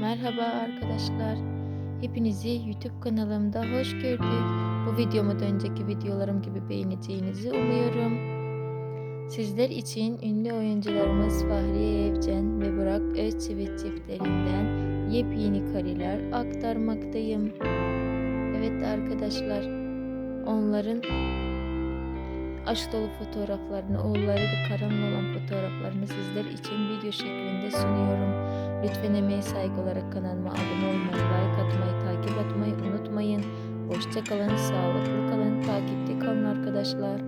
Merhaba arkadaşlar. Hepinizi YouTube kanalımda hoş gördük. Bu videomu önceki videolarım gibi beğeneceğinizi umuyorum. Sizler için ünlü oyuncularımız Fahriye Evcen ve Burak Özçivit çiftlerinden yepyeni kareler aktarmaktayım. Evet arkadaşlar, onların aşk dolu fotoğraflarını, oğulları da karanlı olan fotoğraflarını sizler için video şeklinde sunuyorum. Lütfen emeğe saygı olarak kanalıma abone olmayı, like atmayı, takip etmeyi unutmayın. Hoşça kalın, sağlıklı kalın, takipte kalın arkadaşlar.